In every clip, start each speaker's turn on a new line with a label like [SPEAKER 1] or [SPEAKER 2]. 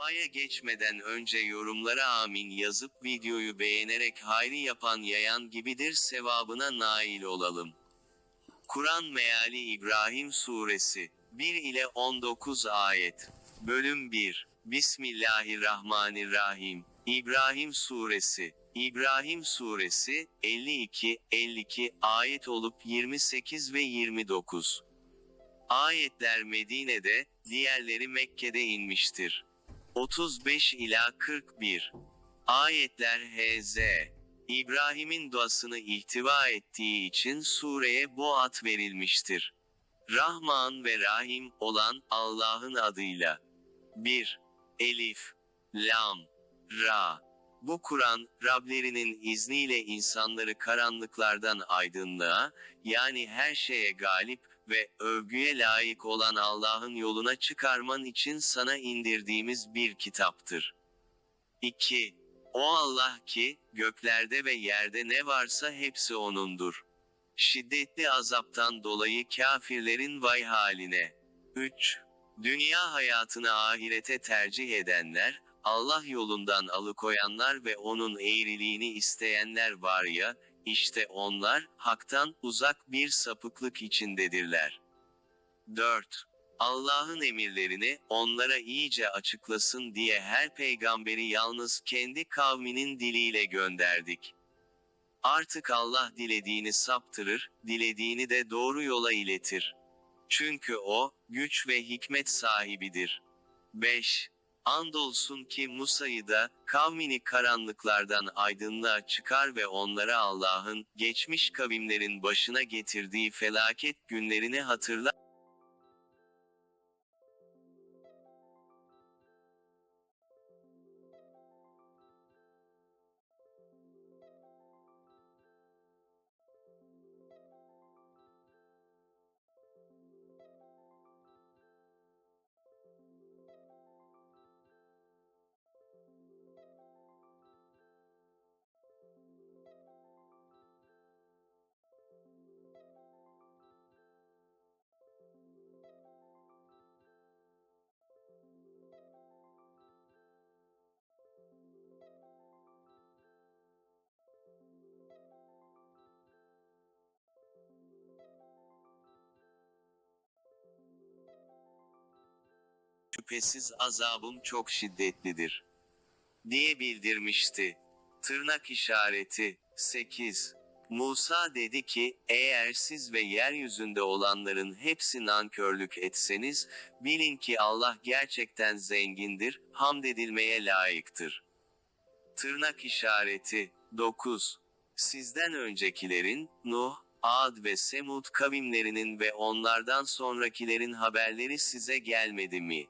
[SPEAKER 1] Aya geçmeden önce yorumlara amin yazıp videoyu beğenerek hayri yapan yayan gibidir sevabına nail olalım. Kur'an Meali İbrahim Suresi 1 ile 19 ayet. Bölüm 1. Bismillahirrahmanirrahim. İbrahim Suresi. İbrahim Suresi 52 52 ayet olup 28 ve 29. Ayetler Medine'de, diğerleri Mekke'de inmiştir. 35 ila 41. Ayetler Hz. İbrahim'in duasını ihtiva ettiği için sureye bu ad verilmiştir. Rahman ve Rahim olan Allah'ın adıyla. 1. Elif, Lam, Ra. Bu Kur'an, Rablerinin izniyle insanları karanlıklardan aydınlığa, yani her şeye galip ve övgüye layık olan Allah'ın yoluna çıkarman için sana indirdiğimiz bir kitaptır. 2. O Allah ki, göklerde ve yerde ne varsa hepsi O'nundur. Şiddetli azaptan dolayı kafirlerin vay haline. 3. Dünya hayatını ahirete tercih edenler, Allah yolundan alıkoyanlar ve onun eğriliğini isteyenler var ya, işte onlar, haktan uzak bir sapıklık içindedirler. 4. Allah'ın emirlerini, onlara iyice açıklasın diye her peygamberi yalnız kendi kavminin diliyle gönderdik. Artık Allah dilediğini saptırır, dilediğini de doğru yola iletir. Çünkü O, güç ve hikmet sahibidir. 5. Andolsun ki Musa'yı da, kavmini karanlıklardan aydınlığa çıkar ve onlara Allah'ın, geçmiş kavimlerin başına getirdiği felaket günlerini hatırla. Şüphesiz azabım çok şiddetlidir. Diye bildirmişti. Tırnak işareti 8. Musa dedi ki, eğer siz ve yeryüzünde olanların hepsi nankörlük etseniz, bilin ki Allah gerçekten zengindir, hamd edilmeye layıktır. Tırnak işareti 9. Sizden öncekilerin, Nuh, Ad ve Semud kavimlerinin ve onlardan sonrakilerin haberleri size gelmedi mi?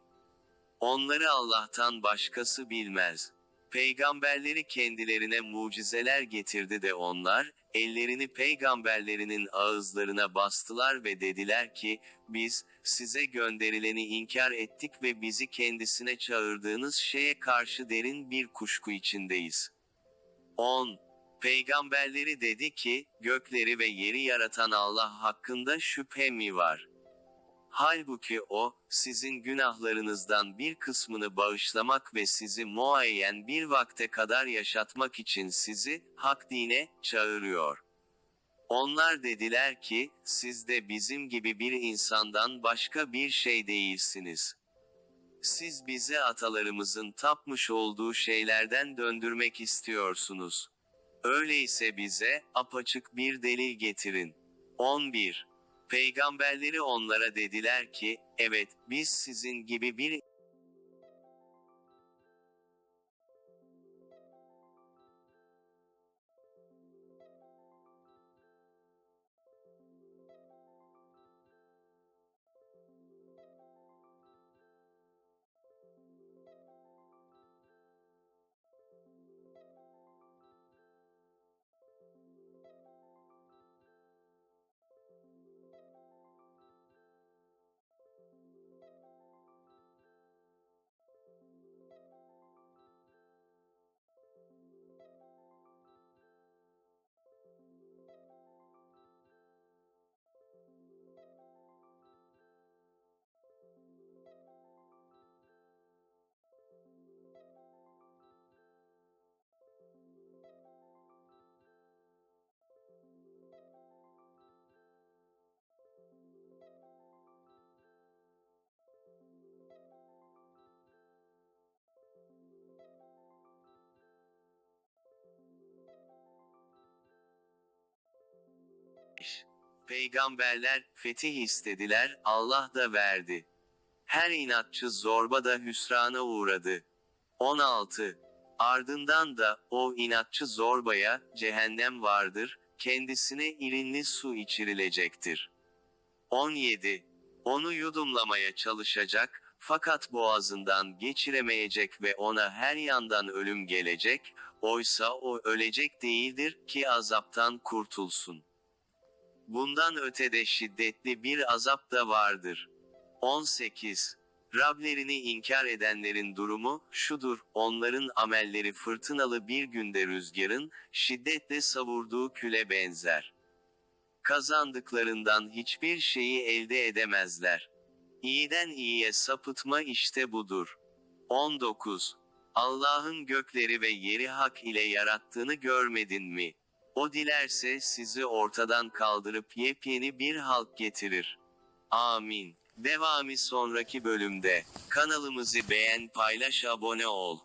[SPEAKER 1] Onları Allah'tan başkası bilmez. Peygamberleri kendilerine mucizeler getirdi de onlar, ellerini peygamberlerinin ağızlarına bastılar ve dediler ki, biz, size gönderileni inkar ettik ve bizi kendisine çağırdığınız şeye karşı derin bir kuşku içindeyiz. 10. Peygamberleri dedi ki, gökleri ve yeri yaratan Allah hakkında şüphe mi var? Halbuki o, sizin günahlarınızdan bir kısmını bağışlamak ve sizi muayyen bir vakte kadar yaşatmak için sizi, hak dine, çağırıyor. Onlar dediler ki, siz de bizim gibi bir insandan başka bir şey değilsiniz. Siz bize atalarımızın tapmış olduğu şeylerden döndürmek istiyorsunuz. Öyleyse bize, apaçık bir delil getirin. 11. Peygamberleri onlara dediler ki, evet, biz sizin gibi bir Peygamberler fetih istediler, Allah da verdi. Her inatçı zorba da hüsrana uğradı. 16. Ardından da o inatçı zorbaya cehennem vardır, kendisine irinli su içirilecektir. 17. Onu yudumlamaya çalışacak, fakat boğazından geçiremeyecek ve ona her yandan ölüm gelecek, oysa o ölecek değildir ki azaptan kurtulsun. Bundan ötede şiddetli bir azap da vardır. 18. Rablerini inkar edenlerin durumu şudur, onların amelleri fırtınalı bir günde rüzgarın, şiddetle savurduğu küle benzer. Kazandıklarından hiçbir şeyi elde edemezler. İyiden iyiye sapıtma işte budur. 19. Allah'ın gökleri ve yeri hak ile yarattığını görmedin mi? O dilerse sizi ortadan kaldırıp yepyeni bir halk getirir. Amin. Devamı sonraki bölümde. Kanalımızı beğen, paylaş, abone ol.